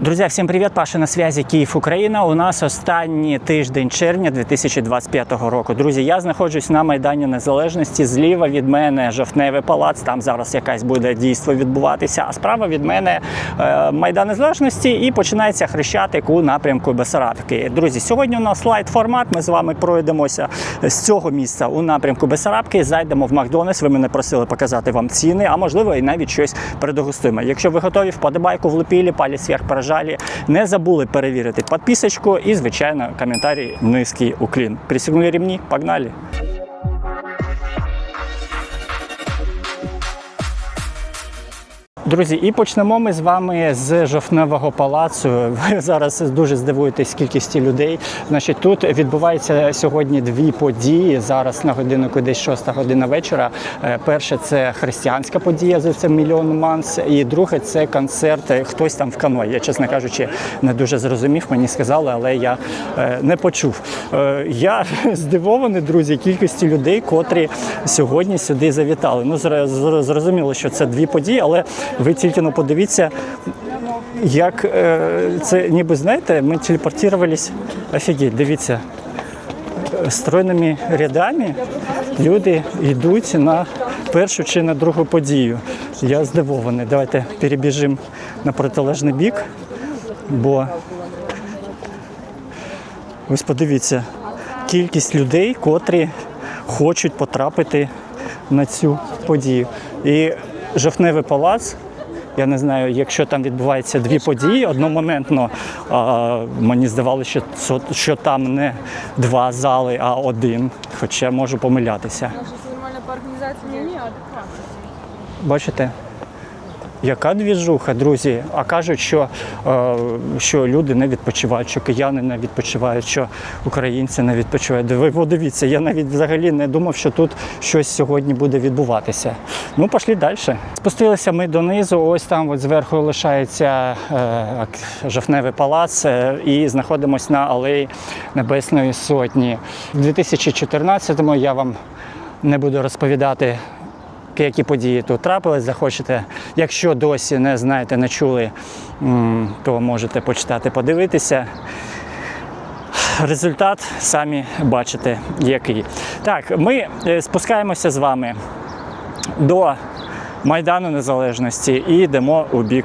Друзья, всем привет! Паша на связі Київ, Україна. У нас останній тиждень червня 2025 року. Друзі, я знаходжусь на Майдані Незалежності. Зліва від мене жовтневий палац. Там зараз якась буде дійство відбуватися. А справа від мене е, Майдан Незалежності і починається хрещатик у напрямку Бесарабки. Друзі, сьогодні у нас лайт формат. Ми з вами пройдемося з цього місця у напрямку Бесарабки. Зайдемо в Макдональдс. Ви мене просили показати вам ціни, а можливо і навіть щось предогустуємо. Якщо ви готові, вподобайку влепили, палець вверх порожали. Не забули перевірити підписочку і, звичайно, коментарі низький уклін. Присягнули рівні, погнали! Друзі, і почнемо ми з вами з жовтневого палацу. Ви зараз дуже здивуєтесь кількості людей. Значить, тут відбуваються сьогодні дві події. Зараз на годиннику десь 6 година вечора. Е, Перше це християнська подія за це мільйон манс. І друге це концерт. Хтось там в каної. Я, чесно кажучи, не дуже зрозумів. Мені сказали, але я е, не почув. Е, Я здивований, друзі, кількості людей, котрі сьогодні сюди завітали. Ну, зрозуміло, що це дві події, але ви тільки ну, подивіться, як е, це ніби знаєте, ми телепортувались. Офігеть, дивіться. Е, Стройними рядами люди йдуть на першу чи на другу подію. Я здивований. Давайте перебіжимо на протилежний бік, бо ось подивіться, кількість людей, котрі хочуть потрапити на цю подію. І жовтневий палац. Я не знаю, якщо там відбуваються дві події одномоментно, а, мені здавалося, що, що там не два зали, а один. Хоча можу помилятися. Нормально по організації не адекватно. Бачите? Яка двіжуха, друзі? А кажуть, що, е, що люди не відпочивають, що кияни не відпочивають, що українці не відпочивають. Ви подивіться, я навіть взагалі не думав, що тут щось сьогодні буде відбуватися. Ну, пішли далі. Спустилися ми донизу. Ось там от зверху лишається е, жовтневий палац, е, і знаходимося на алеї Небесної Сотні. У 2014-му я вам не буду розповідати які події тут трапились, захочете. Якщо досі не знаєте, не чули, то можете почитати, подивитися. Результат самі бачите, який. Так, ми е, спускаємося з вами до Майдану Незалежності і йдемо у бік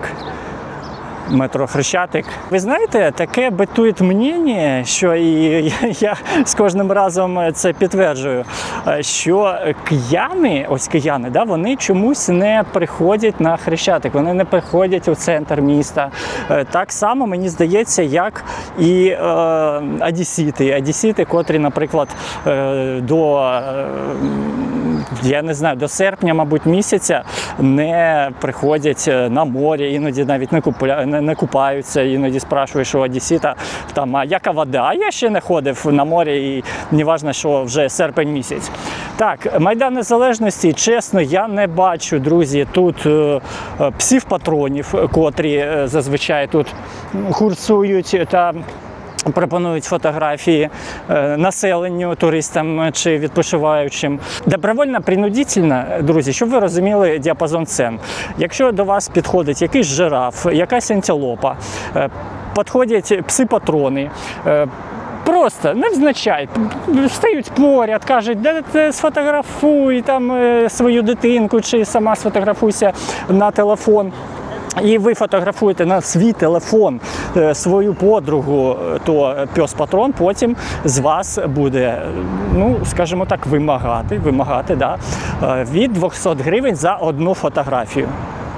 метро Хрещатик. Ви знаєте, таке битує мнення, що і я з кожним разом це підтверджую, е, що кияни, ось кияни, да, вони чомусь не приходять на Хрещатик, вони не приходять у центр міста. Е, Так само мені здається, як і е, одесіти. Одесіти, котрі, наприклад, е, до е, я не знаю, до серпня, мабуть, місяця не приходять е, на море, іноді навіть не, купля, не, купаються, іноді спрашуєш у Одесіта, там, а яка вода? А я ще не ходив на море і не важно, що вже серпень місяць. Так, Майдан Незалежності, чесно, я не бачу, друзі, тут е, е, псів-патронів, котрі зазвичай тут курсують та Пропонують фотографії е, населенню, туристам чи відпочиваючим. Добровольно принудительно, друзі, щоб ви розуміли діапазон цен. Якщо до вас підходить якийсь жираф, якась антилопа, е, підходять пси-патрони. е, Просто невзначай стають поряд, кажуть, де ти сфотографуй там свою дитинку чи сама сфотографуйся на телефон. І ви фотографуєте на свій телефон е, свою подругу, е, то пес патрон потім з вас буде, ну скажімо так, вимагати, вимагати да, е, від 200 гривень за одну фотографію.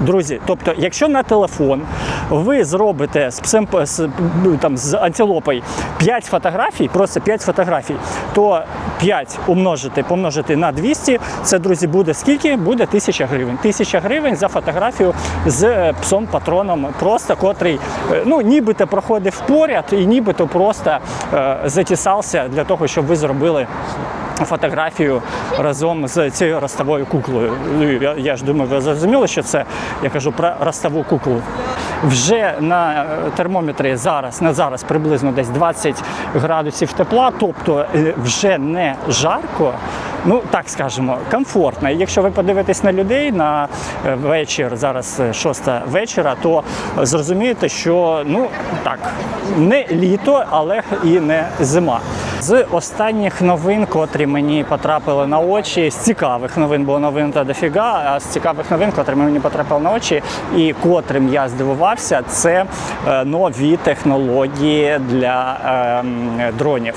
Друзі, тобто, якщо на телефон ви зробите з псем з, ну, там, з антилопою 5 фотографій, просто 5 фотографій, то 5 умножити, помножити на 200, це, друзі, буде скільки? Буде 1000 гривень. 1000 гривень за фотографію з е, псом-патроном, просто котрий е, ну, нібито проходив поряд і нібито просто е, затісався для того, щоб ви зробили фотографію разом з цією ростовою куклою. Ну, Я, я ж думаю, ви зрозуміли, що це я кажу про ростову куклу. Вже на е, термометрі зараз на зараз приблизно десь 20 градусів тепла, тобто е, вже не жарко. Ну так скажемо, комфортна. І якщо ви подивитесь на людей на е, вечір, зараз е, шоста вечора, то зрозумієте, що ну так, не літо, але і не зима. З останніх новин, котрі мені потрапили на очі, з цікавих новин, бо новин та дофіга, а з цікавих новин, котрі мені потрапили на очі, і котрим я здивувався, це е, нові технології для ем, дронів.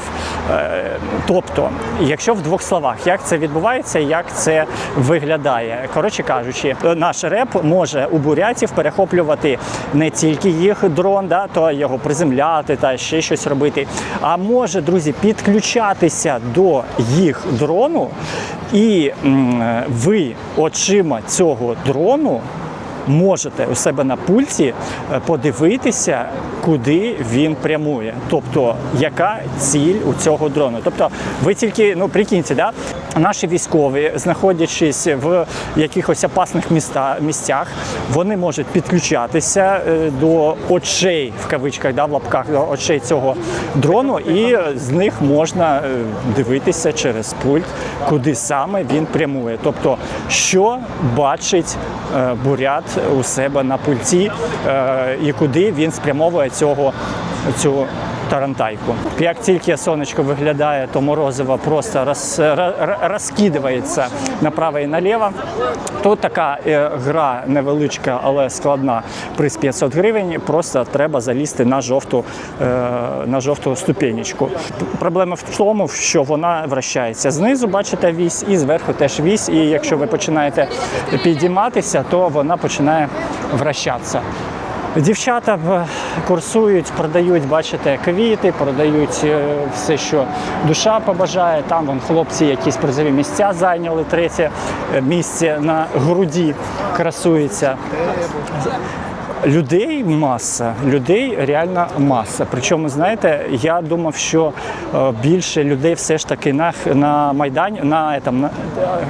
Е, Тобто, якщо в двох словах, як це відбувається, як це виглядає. Коротше кажучи, наш реп може у бурятів перехоплювати не тільки їх дрон, да, то його приземляти та ще щось робити, а може, друзі, підключатися до їх дрону, і м, ви очима цього дрону можете у себе на пульті е, подивитися, куди він прямує. Тобто, яка ціль у цього дрону. Тобто, ви тільки ну прикиньте, да? наші військові, знаходячись в якихось опасних міста, місцях, вони можуть підключатися е, до очей в кавичках, да, в лапках до очей цього дрону, і з них можна е, дивитися через пульт, куди саме він прямує. Тобто, що бачить бурят у себе на пульті е, і куди він спрямовує цього цю тарантайку. Як тільки сонечко виглядає, то морозиво просто роз, ро- ро- розкидається направо і наліво. Тут така е, гра невеличка, але складна. Приз 500 гривень. Просто треба залізти на жовту, е, на жовту ступенечку. Проблема в тому, що вона вращається знизу, бачите вісь, і зверху теж вісь. І якщо ви починаєте підійматися, то вона починає вращатися. Дівчата в- курсують, продають, бачите, квіти, продають е, все, що душа побажає. Там вон хлопці якісь призові місця зайняли. Третє е, місце на груді красується. Людей маса, людей реально маса. Причому, знаєте, я думав, що е, більше людей все ж таки на, на Майдані, на, этом, на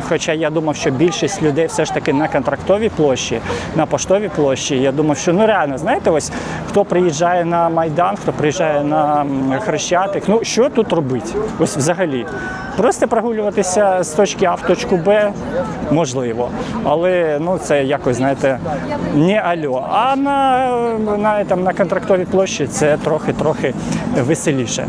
хоча я думав, що більшість людей все ж таки на контрактовій площі, на поштовій площі. Я думав, що ну реально, знаєте, ось хто приїжджає на Майдан, хто приїжджає на Хрещатик, ну що тут робити? Ось взагалі. Просто прогулюватися з точки А в точку Б можливо. Але ну це якось, знаєте, не альо. А на, на, там, на контрактовій площі це трохи-трохи веселіше.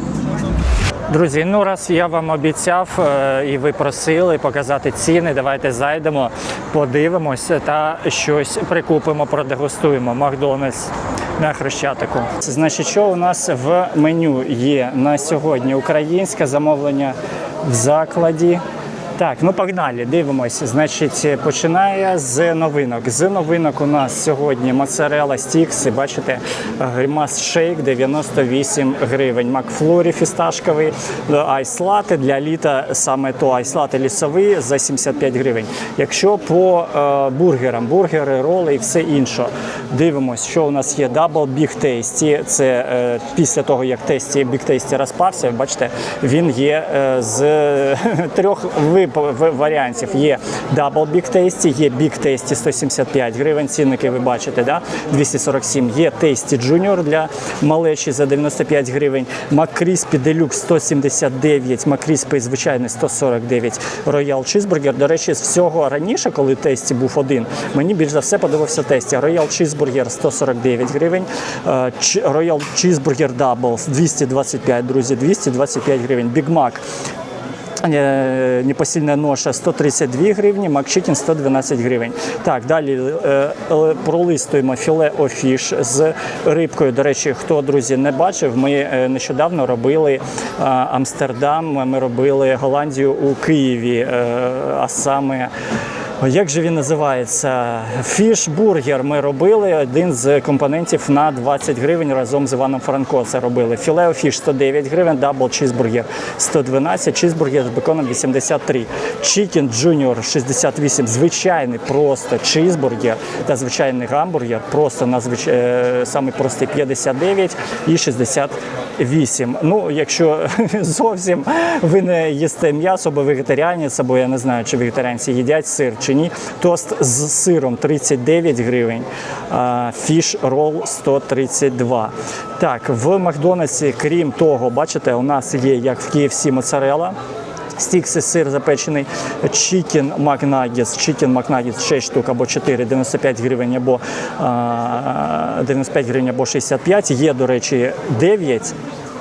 Друзі, ну раз я вам обіцяв е, і ви просили показати ціни, давайте зайдемо, подивимось та щось прикупимо, продегустуємо. Макдональдс на Хрещатику. Значить, що у нас в меню є на сьогодні? Українське замовлення в закладі. Так, ну погнали, дивимося. Значить, починає з новинок. З новинок у нас сьогодні моцарела стікси, бачите, гримас шейк 98 гривень. Макфлорі фісташковий, айслати для літа саме то айслати лісовий за 75 гривень. Якщо по е, бургерам, бургери, роли і все інше, дивимось, що у нас є Double Big Tasty. Це е, після того, як тесті Big Tasty розпався, бачите, він є е, з трьох вип- варіантів. Є Big Tasty, є Big Tasty 175 гривень, цінники ви бачите, да? 247. Є Tasty Junior для малечі за 95 гривень. McCrispy Deluxe 179, McCrispy звичайний 149. Royal Cheeseburger. До речі, з всього раніше, коли Tasty був один, мені більш за все подобався Tasty. Royal Cheeseburger 149 гривень. Ч- Royal Cheeseburger Double 225, друзі, 225 гривень. Mac Е, Непосильна ноша 132 гривні, макшитін 112 гривень. Так, далі е, пролистуємо філе офіш з рибкою. До речі, хто друзі не бачив, ми е, нещодавно робили е, Амстердам, ми робили Голландію у Києві, а саме. Як же він називається? Фішбургер ми робили один з компонентів на 20 гривень разом з Іваном Франко. Це робили. Філео фіш 109 гривень, дабл чізбургер 112, чізбургер з беконом 83. Чікен Джуніор 68, звичайний просто чізбургер та звичайний гамбургер, просто надзвич... е, самий простий 59 і 68. Ну, якщо зовсім ви не їсте м'ясо, бо вегетаріанець, або я не знаю, чи вегетаріанці їдять сир чи ні. Тост з сиром 39 гривень, фіш рол 132. Так, в Макдональдсі, крім того, бачите, у нас є як в KFC моцарела. Стікси, сир запечений, чікен макнагіс, чікен макнагіс 6 штук або 4, 95 гривень або 95 гривень або 65. Є, до речі, 9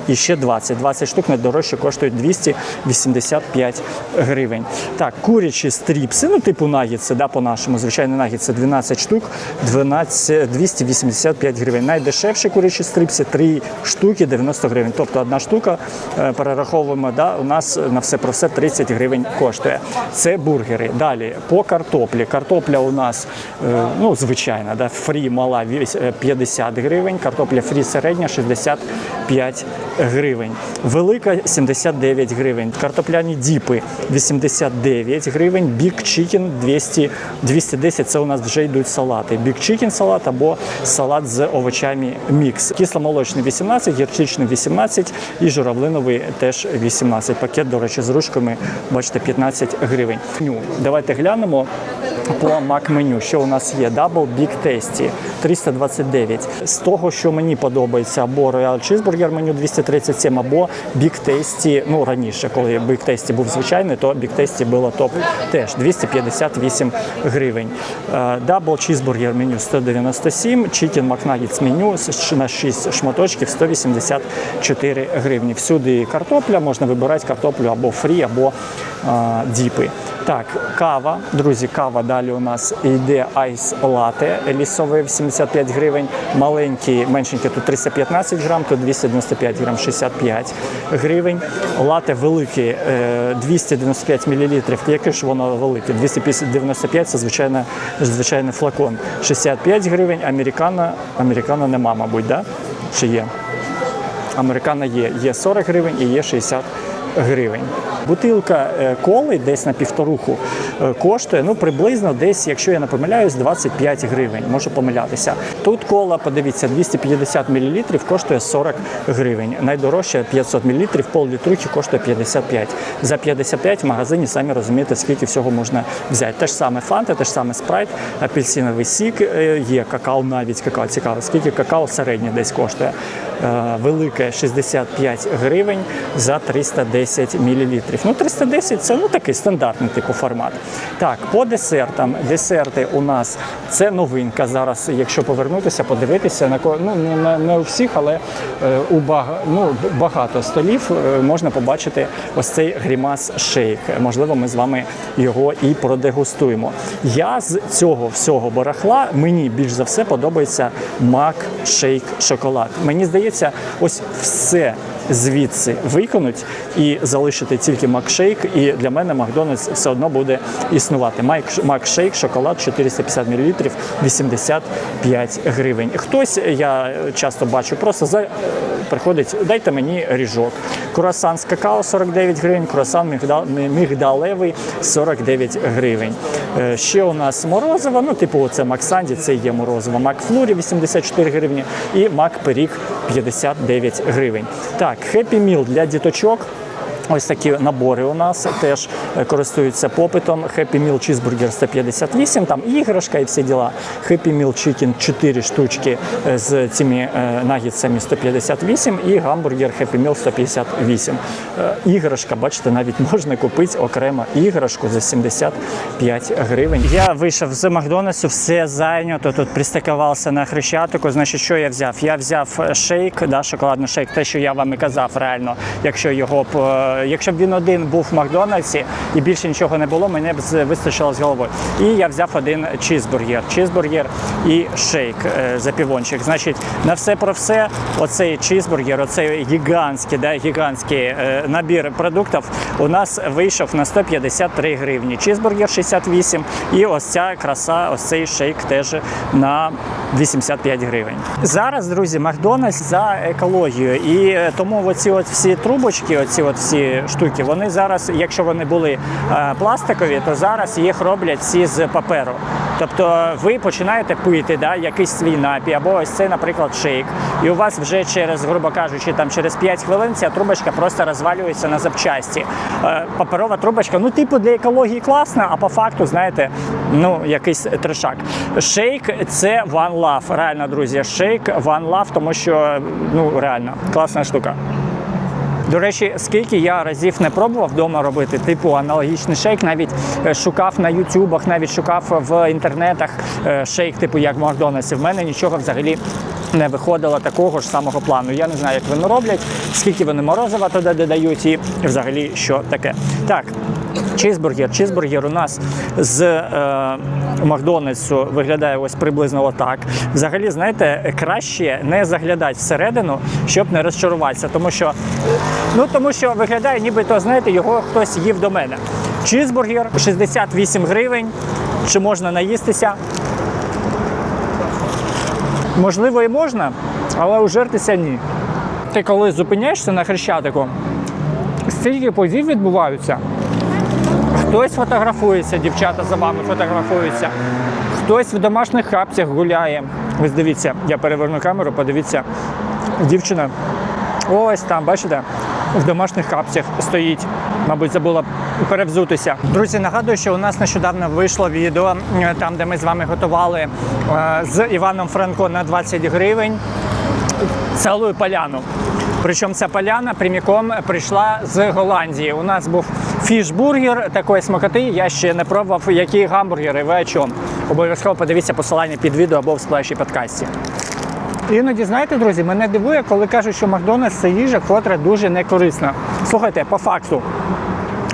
і ще 20. 20 штук найдорожче коштують 285 гривень. Так, курячі стріпси, ну типу нагідси, да, по-нашому, звичайно, нагідси 12 штук, 12, 285 гривень. Найдешевші курячі стріпси 3 штуки 90 гривень. Тобто одна штука е, перераховуємо, да, у нас на все про все 30 гривень коштує. Це бургери. Далі по картоплі. Картопля у нас е, ну, звичайна, да, фрі мала е, 50 гривень, картопля фрі середня 65 гривень. Велика 79 гривень. Картопляні діпи 89 гривень. Бік чікен 200, 210 це у нас вже йдуть салати. Бік чікен салат або салат з овочами мікс. Кисломолочний 18, гірчичний 18 і журавлиновий теж 18. Пакет, до речі, з ручками, бачите, 15 гривень. Меню. Давайте глянемо по мак-меню. Що у нас є? Double Big Tasty 329. З того, що мені подобається, або Royal Cheeseburger меню 237, або Big Tasty, ну раніше, коли Big Tasty був звичайний, то Big Tasty було топ теж 258 гривень. Е, Double Cheeseburger меню 197, Chicken McNuggets меню на 6 шматочків 184 гривні. Всюди картопля, можна вибирати картоплю або фрі, або е, діпи. Так, кава, друзі, кава далі у нас йде айс лате лісовий 75 гривень. Маленький, меншенький тут 315 грам, тут 295 грам 65 гривень. Лате велике е, 295 мл. Яке ж воно велике? 295 це звичайно, звичайний флакон. 65 гривень. Американо, американо нема, мабуть, да? чи є? Американо є. Є 40 гривень і є 60 гривень. Бутилка е, коли десь на півторуху коштує ну приблизно десь, якщо я не помиляюсь, 25 гривень. Можу помилятися. Тут кола, подивіться, 250 мл коштує 40 гривень. Найдорожча 500 мл, пол літрухи коштує 55. За 55 в магазині самі розумієте, скільки всього можна взяти. Те ж саме фанта, те ж саме спрайт, апельсиновий сік е, є, какао навіть какао цікаво. Скільки какао середнє десь коштує? Е, Велике 65 гривень за 310 мл. Ну, 310 це ну такий стандартний типу формат. Так, по десертам. Десерти у нас це новинка. Зараз, якщо повернутися, подивитися на ну, не, не, у всіх, але е, у бага, ну, багато столів е, можна побачити ось цей грімас шейк. Можливо, ми з вами його і продегустуємо. Я з цього всього барахла мені більш за все подобається мак шейк шоколад. Мені здається, ось все звідси виконуть і залишити тільки макшейк. І для мене Макдональдс все одно буде існувати. Майк- Макшейк, шоколад 450 мл, 85 гривень. Хтось, я часто бачу, просто за, приходить, дайте мені ріжок. Круасан з какао 49 гривень, круасан мігдал- мігдалевий 49 гривень. Е, Ще у нас морозиво, ну типу це Максанді, це є морозиво. Макфлурі 84 гривні і Мак Пиріг 59 гривень. Так, Happy Meal для діточок. Ось такі набори у нас теж е, користуються попитом. Happy Meal Cheeseburger 158, там іграшка і всі діла. Happy Meal Chicken 4 штучки е, з цими е, нагідцями 158 і гамбургер Happy Meal 158. Е, Іграшка, бачите, навіть можна купити окремо іграшку за 75 гривень. Я вийшов з Макдональдсу, все зайнято. Тут пристикувався на хрещатику. Значить, що я взяв? Я взяв шейк, да, шоколадний шейк, те, що я вам і казав, реально, якщо його б, якщо б він один був в Макдональдсі і більше нічого не було, мене б вистачило з головою. І я взяв один чізбургер, чізбургер і шейк е, за півончик. Значить, на все про все, оцей чізбургер, оцей гігантський, да, гігантський е, набір продуктів у нас вийшов на 153 гривні. Чізбургер 68 і ось ця краса, ось цей шейк теж на 85 гривень. Зараз, друзі, Макдональдс за екологію. І е, тому оці от всі трубочки, оці от всі штуки, вони зараз, якщо вони були е, пластикові, то зараз їх роблять всі з паперу. Тобто ви починаєте пити да, якийсь свій напій, або ось це, наприклад, шейк. І у вас вже через, грубо кажучи, там через 5 хвилин ця трубочка просто розвалюється на запчасті. Е, Паперова трубочка, ну, типу, для екології класна, а по факту, знаєте, ну, якийсь трешак. Шейк це One Love. Реально, друзі, шейк One Love, тому що ну реально класна штука. До речі, скільки я разів не пробував вдома робити, типу аналогічний шейк, навіть е, шукав на ютубах, навіть шукав в інтернетах е, шейк, типу як в Макдональдсі. В мене нічого взагалі не виходило такого ж самого плану. Я не знаю, як вони роблять, скільки вони морозива туди додають і взагалі що таке. Так, чизбургер. Чизбургер у нас з е, Макдональдсу виглядає ось приблизно отак. Взагалі, знаєте, краще не заглядати всередину, щоб не розчаруватися, тому що, ну, тому що виглядає, нібито, знаєте, його хтось їв до мене. Чизбургер 68 гривень. Чи можна наїстися? Можливо, і можна, але ужертися ні. Ти коли зупиняєшся на хрещатику, стільки подій відбуваються. Хтось фотографується, дівчата за вами фотографуються, хтось в домашніх капцях гуляє. Ось дивіться, я переверну камеру, подивіться, дівчина. Ось там, бачите, в домашніх капцях стоїть. Мабуть, забула перевзутися. Друзі, нагадую, що у нас нещодавно вийшло відео, е, там, де ми з вами готували е, з Іваном Франко на 20 гривень цілу поляну. Причому ця поляна прямиком прийшла з Голландії. У нас був фішбургер такої смакоти. Я ще не пробував, які гамбургери, ви о чому. Обов'язково подивіться посилання під відео або в сплеші подкасті. Іноді, знаєте, друзі, мене дивує, коли кажуть, що Макдональдс це їжа, котра дуже не корисна. Слухайте, по факту,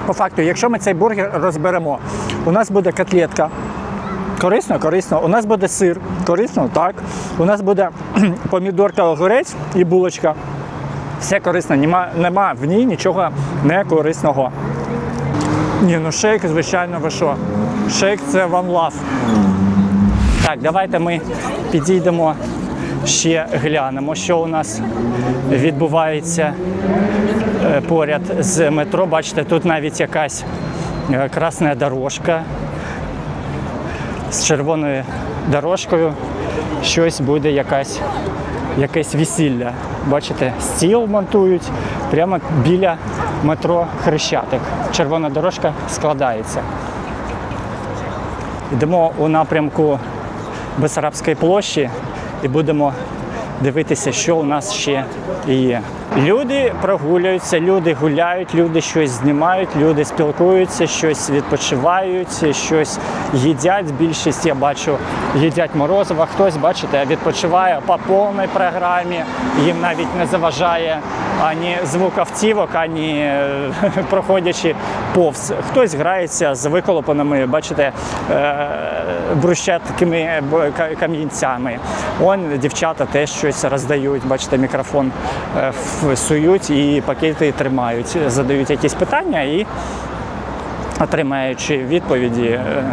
по факту, якщо ми цей бургер розберемо, у нас буде котлетка. Корисно, корисно. У нас буде сир. Корисно, так. У нас буде помідорка, огурець і булочка. Все корисно, нема, нема в ній нічого не корисного. Ні, ну шейк, звичайно, ви що? Шейк це one love. Так, давайте ми підійдемо ще глянемо, що у нас відбувається е, поряд з метро. Бачите, тут навіть якась е, красна дорожка з червоною дорожкою. Щось буде якась, якесь весілля. Бачите, стіл монтують прямо біля метро Хрещатик. Червона дорожка складається. Йдемо у напрямку Бесарабської площі і будемо дивитися, що у нас ще є. Люди прогулюються, люди гуляють, люди щось знімають, люди спілкуються, щось відпочивають, щось їдять. Більшість я бачу, їдять морозиво. Хтось, бачите, відпочиває по повній програмі. Їм навіть не заважає ані звук автівок, ані е, проходячи повз. Хтось грається з виколопаними, бачите, брущаткими кам'янцями. Он дівчата теж щось роздають, бачите, мікрофон сують всують і пакети тримають, задають якісь питання і. Отримаючи відповіді е,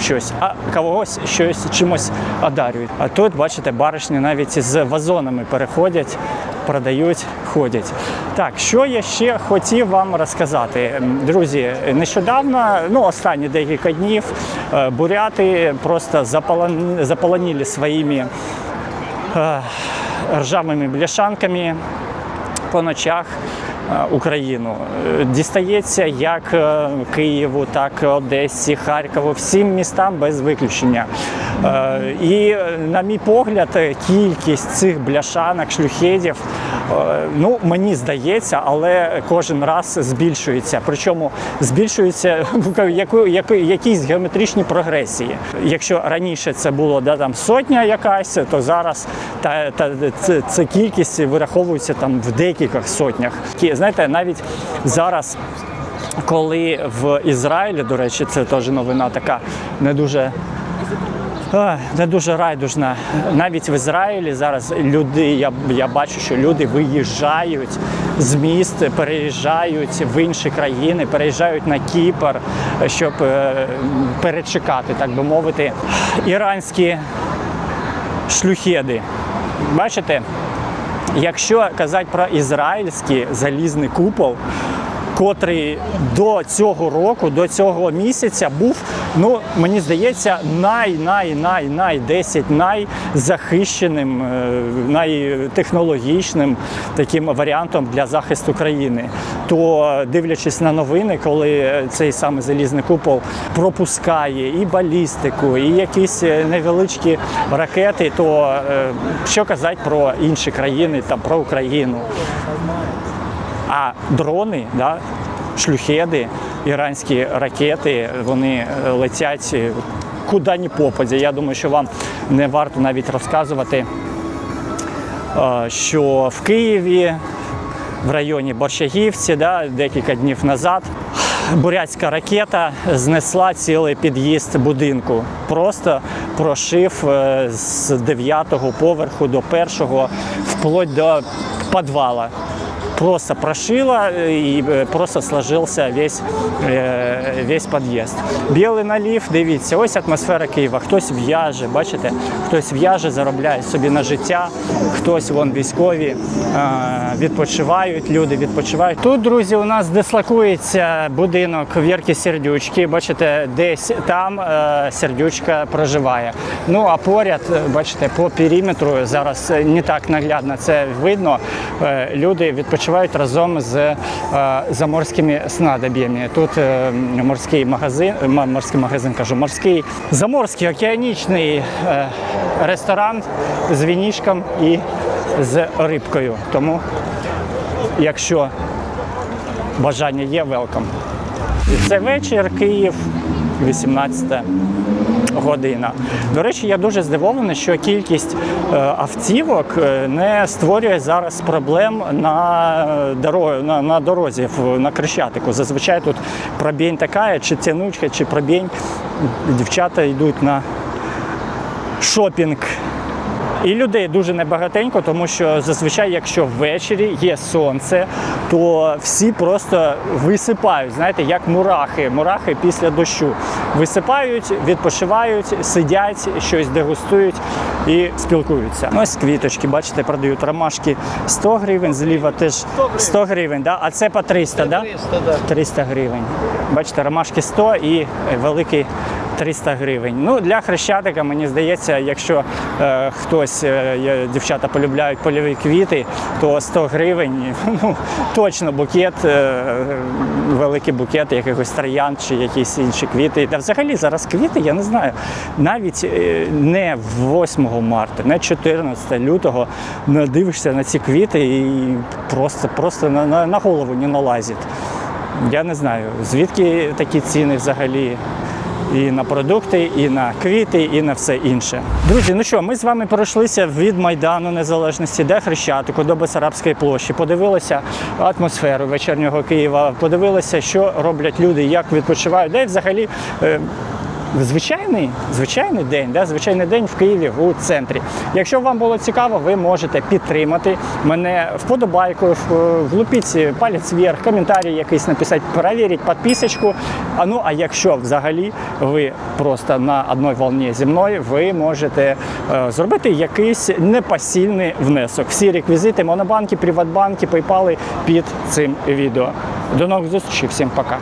щось, а когось щось чимось одарюють. А тут, бачите, баришні навіть з вазонами переходять, продають, ходять. Так, що я ще хотів вам розказати, друзі, нещодавно, ну останні декілька днів, е, буряти просто заполон- заполонили своїми е, ржавими бляшанками по ночах Україну. Е, Дістається як е, Києву, так Одесі, Харкову, всім містам без виключення. Е, І, е, на мій погляд, е, кількість цих бляшанок, шлюхедів, е, ну мені здається, але кожен раз збільшується. Причому збільшується якійсь геометричній прогресії. Якщо раніше це було да, там, сотня якась, то зараз та, та, це, це кількість вираховується там в декількох сотнях. Знаєте, навіть зараз. Коли в Ізраїлі, до речі, це теж новина така не дуже не дуже райдужна. Навіть в Ізраїлі зараз люди, я, я бачу, що люди виїжджають з міст, переїжджають в інші країни, переїжджають на Кіпр, щоб е, перечекати, так би мовити, іранські шлюхеди. Бачите, якщо казати про ізраїльський залізний купол, котрий до цього року, до цього місяця був, ну мені здається, най най най най 10 найзахищеним, е, найтехнологічним таким варіантом для захисту країни. То дивлячись на новини, коли цей самий залізний купол пропускає і балістику, і якісь е, невеличкі ракети, то е, що казати про інші країни та про Україну? А дрони, да, шлюхеди, іранські ракети, вони е, летять е, куди ні попаді. Я думаю, що вам не варто навіть розказувати, е, що в Києві, в районі Борщагівці, да, декілька днів назад. Бурятська ракета знесла цілий під'їзд будинку. Просто прошив з 9-го поверху до першого вплоть до підвала. Просто прошила э, и э, просто сложился весь, е, весь під'їзд. Білий налів, дивіться, ось атмосфера Києва. Хтось в'яже, бачите, хтось в'яже, заробляє собі на життя, хтось вон військові відпочивають, люди відпочивають. Тут, друзі, у нас дислокується будинок Вірки Сердючки. Бачите, десь там е, Сердючка проживає. Ну а поряд, бачите, по периметру зараз не так наглядно це видно. Е, Люди відпочивають разом з е, заморськими снадоб'ями. Тут е, морський магазин, морський магазин кажу, морський заморський океанічний е, ресторан з вінішком і з рибкою. Тому, якщо бажання є, велкам. Це вечір, Київ, 18 година. До речі, я дуже здивований, що кількість е, автівок е, не створює зараз проблем на дорозі, на, на дорозі на Крещатику. Зазвичай тут пробінь така, чи тянучка, чи пробінь. Дівчата йдуть на шопінг. І людей дуже небагатенько, тому що зазвичай, якщо ввечері є сонце, то всі просто висипають, знаєте, як мурахи, мурахи після дощу. Висипають, відпочивають, сидять, щось дегустують і спілкуються. Ось квіточки, бачите, продають ромашки 100 гривень, зліва теж 100 гривень, да? а це по 300, да? 300, да. 300 гривень. Бачите, ромашки 100 і великий 300 гривень. Ну, для хрещатика, мені здається, якщо е, хтось, е, дівчата полюбляють польові квіти, то 100 гривень, ну, точно букет, е, великий букет якихось троянд чи якісь інші квіти. Та взагалі зараз квіти, я не знаю, навіть е, не 8 марта, не 14 лютого дивишся на ці квіти і просто, просто на, на, на голову не налазить. Я не знаю, звідки такі ціни взагалі. І на продукти, і на квіти, і на все інше. Друзі, ну що, ми з вами пройшлися від Майдану Незалежності до Хрещатику, до Бесарабської площі, подивилися атмосферу вечірнього Києва, подивилися, що роблять люди, як відпочивають, де взагалі. Звичайний, звичайний день, да? звичайний день в Києві у центрі. Якщо вам було цікаво, ви можете підтримати мене вподобайкою, в- влупіть палець вверх, коментарі якийсь написати, перевіріть підписочку. А ну а якщо взагалі ви просто на одній волні зі мною, ви можете е, зробити якийсь непосильний внесок. Всі реквізити Монобанки, Приватбанки, PayPal під цим відео. До нових зустрічей, всім пока.